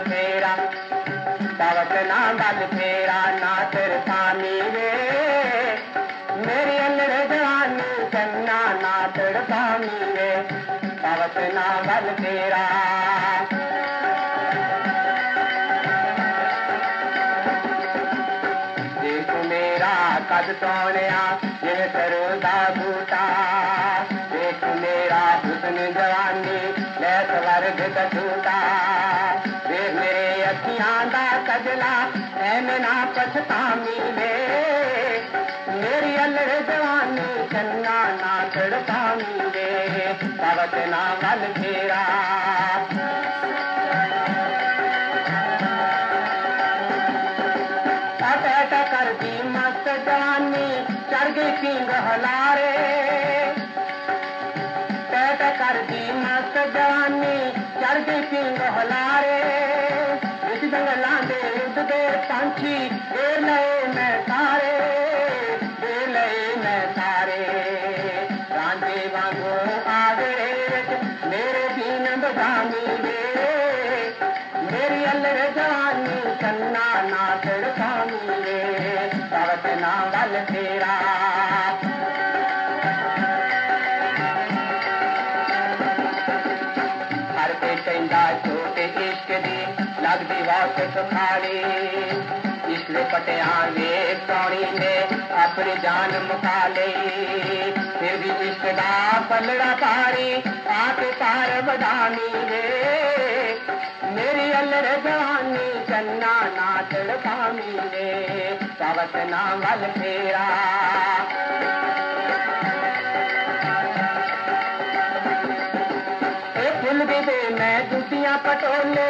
फेरा दावत ना बल फेरा ना तेर पानी रे मेरी अलड़ जवानी चन्ना ना तेर पानी रे दावत ना बल फेरा देखो मेरा कद सोने ये सरोदा बूटा। देख मेरा हुसन जवानी, मैं तो स्वर्ग का ਮੇਰੇ ਅੱਖੀਆਂ ਦਾ ਕਜਲਾ ਐਵੇਂ ਨਾ ਪਛਤਾਮੀ ਵੇ ਮੇਰੀ ਅਲਰ ਜਵਾਨੀ ਚੰਨਾ ਨਾ ਛੜਕਾਮੀ ਵੇ ਪਵਤ ਨਾ ਵੱਲ ਫੇਰਾ ਅਟ ਅਟ ਕਰਦੀ ਮਸਤ ਜਵਾਨੀ ਚੜ ਗਈ ਪਿੰਗ ਹਲਾਰੇ ਟਟ ਕਰਦੀ ਮਸਤ ਜਵਾਨੀ ਚੜ ਗਈ ਪਿੰਗ ਹਲਾਰੇ ਇਸ ਜੰਗਲਾਂ ਦੇ पंछी ओ नए तारे ओ नए न तारे रांझे वांगो आगड़े मेरे दीन बदामी रे मेरी अल्लर जानी कन्ना ना तड़कानी रे तवत ना बल तेरा दिवा सुखारी इसलिए पटियावे टोणी ने अपनी जान मुका ली। फिर भी इसका पलड़ा पारी, आप पार बदानी रे। मेरी अलर जवानी चन्ना नाचड़ पानी रे। सावत नाम वल फेरा फुल भी दे, मैं दुतियाँ पटोले।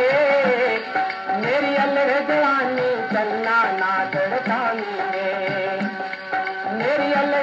நெறியல்லி சன்னா நாதட சாமியே நெறியல்லி